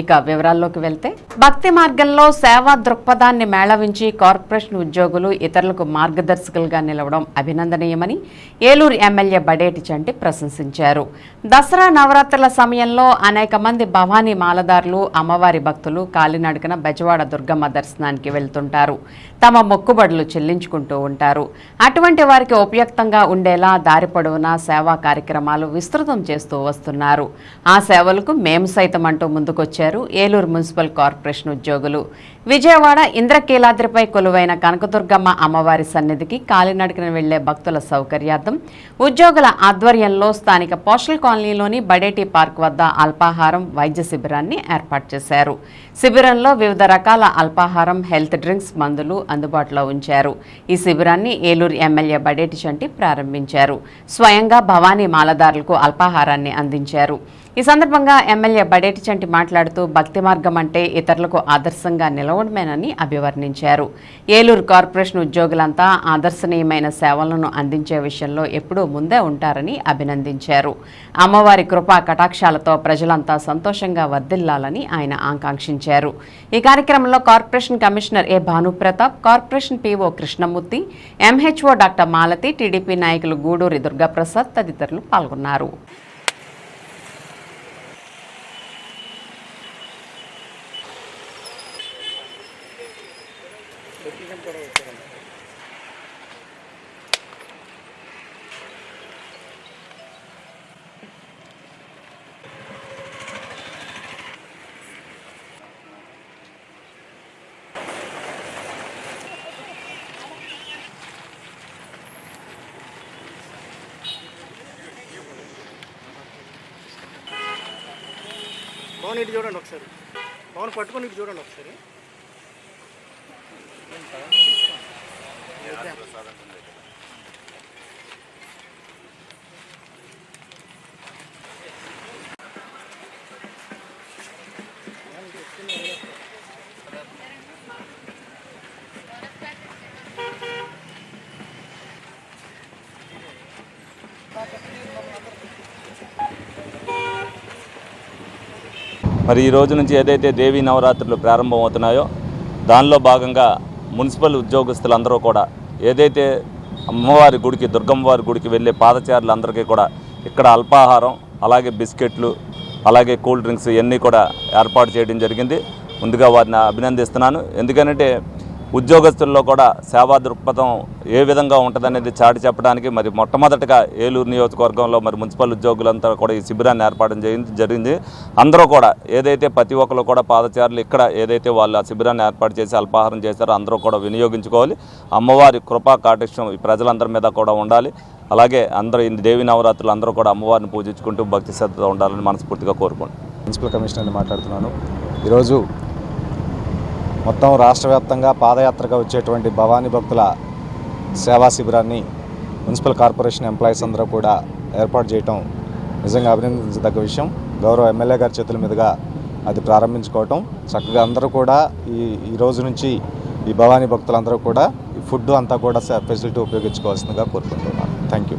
ఇక వివరాల్లోకి వెళ్తే భక్తి మార్గంలో సేవా దృక్పథాన్ని మేళవించి కార్పొరేషన్ ఉద్యోగులు ఇతరులకు మార్గదర్శకులుగా నిలవడం అభినందనీయమని ఏలూరు ఎమ్మెల్యే బడేటి చంటి ప్రశంసించారు. దసరా నవరాత్రుల సమయంలో అనేక మంది భవానీ మాలదారులు అమ్మవారి భక్తులు కాలినడకన బెజవాడ దుర్గమ్మ దర్శనానికి వెళ్తుంటారు. తమ మొక్కుబడులు చెల్లించుకుంటూ ఉంటారు. అటువంటి వారికి ఉపయుక్తంగా ఉండేలా దారి పొడవునా సేవా కార్యక్రమాలు విస్తృతం చేస్తూ వస్తున్నారు. ఆ సేవలకు మేము సైతం అంటూ ముందుకొచ్చారు. ఏలూరు మున్సిపల్ కార్పొరేషన్ ఉద్యోగులు. విజయవాడ ఇంద్రకీలాద్రిపై కొలువైన కనకదుర్గమ్మ అమ్మవారి సన్నిధికి కాలినడకన వెళ్ళే భక్తుల సౌకర్యార్థం ఉద్యోగుల ఆధ్వర్యంలో స్థానిక పోస్టల్ కాలనీలోని బడేటి పార్క్ వద్ద అల్పాహారం వైద్య శిబిరాన్ని ఏర్పాటు చేశారు. శిబిరంలో వివిధ రకాల అల్పాహారం హెల్త్ డ్రింక్స్ మందులు అందుబాటులో ఉంచారు. ఈ శిబిరాన్ని ఏలూరు ఎమ్మెల్యే బడేటి చంటి ప్రారంభించారు. స్వయంగా భవానీ మాలదారులకు అల్పాహారాన్ని అందించారు. ఈ సందర్భంగా ఎమ్మెల్యే బడేటి చంటి మాట్లాడుతూ భక్తి మార్గం అంటే ఇతరులకు ఆదర్శంగా నిలవడమేనని అభివర్ణించారు. ఏలూరు కార్పొరేషన్ ఉద్యోగులంతా ఆదర్శనీయమైన సేవలను అందించే విషయంలో ఎప్పుడూ ముందే ఉంటారని అభినందించారు. అమ్మవారి కృపా కటాక్షాలతో ప్రజలంతా సంతోషంగా వర్ధిల్లాలని ఆయన ఆకాంక్షించారు. ఈ కార్యక్రమంలో corporation commissioner A Bhanupratap corporation PO Krishnamurthy MHO doctor Malathi TDP నాయకులు గూడూరి దుర్గాప్రసాద్ తదితరులు పాల్గొన్నారు. పవన్ ఇటు చూడండి ఒకసారి పవన్ పట్టుకొని ఇటు చూడండి ఒకసారి మరి ఈ రోజు నుంచి ఏదైతే దేవీ నవరాత్రులు ప్రారంభమవుతున్నాయో దానిలో భాగంగా మున్సిపల్ ఉద్యోగస్తులందరూ కూడా ఏదైతే అమ్మవారి గుడికి దుర్గమ్మవారి గుడికి వెళ్ళే పాదచారులందరికీ కూడా ఇక్కడ అల్పాహారం అలాగే బిస్కెట్లు అలాగే కూల్ డ్రింక్స్ ఇవన్నీ కూడా ఏర్పాటు చేయడం జరిగింది. ముందుగా వారిని అభినందిస్తున్నాను. ఎందుకంటే ఉద్యోగస్తుల్లో కూడా సేవా దృక్పథం ఏ విధంగా ఉంటుందనేది చాటి చెప్పడానికి మరి మొట్టమొదటిగా ఏలూరు నియోజకవర్గంలో మరి మున్సిపల్ ఉద్యోగులంతా కూడా ఈ శిబిరాన్ని ఏర్పాటు చేయడం జరిగింది. అందరూ కూడా ఏదైతే ప్రతి ఒక్కరు కూడా పాదచారులు ఇక్కడ ఏదైతే వాళ్ళు ఆ శిబిరాన్ని ఏర్పాటు చేసి అల్పాహారం చేశారో అందరూ కూడా వినియోగించుకోవాలి. అమ్మవారి కృపా కాటిష్టం ఈ ప్రజలందరి మీద కూడా ఉండాలి. అలాగే అందరూ ఈ దేవి నవరాత్రులు అందరూ కూడా అమ్మవారిని పూజించుకుంటూ భక్తి శ్రద్ధతో ఉండాలని మనస్ఫూర్తిగా కోరుకోండి మున్సిపల్ కమిషనర్ని మాట్లాడుతున్నాను. ఈరోజు మొత్తం రాష్ట్ర వ్యాప్తంగా పాదయాత్రగా వచ్చేటువంటి భవానీ భక్తుల సేవా శిబిరాన్ని మున్సిపల్ కార్పొరేషన్ ఎంప్లాయీస్ అందరూ కూడా ఏర్పాటు చేయటం నిజంగా అభినందించదగ్గ విషయం. గౌరవ ఎమ్మెల్యే గారి చేతుల మీదుగా అది ప్రారంభించుకోవటం. చక్కగా అందరూ కూడా ఈ ఈ రోజు నుంచి ఈ భవానీ భక్తులందరూ కూడా ఈ ఫుడ్ అంతా కూడా ఫెసిలిటీ ఉపయోగించుకోవాల్సిందిగా కోరుకుంటున్నాను. Thank you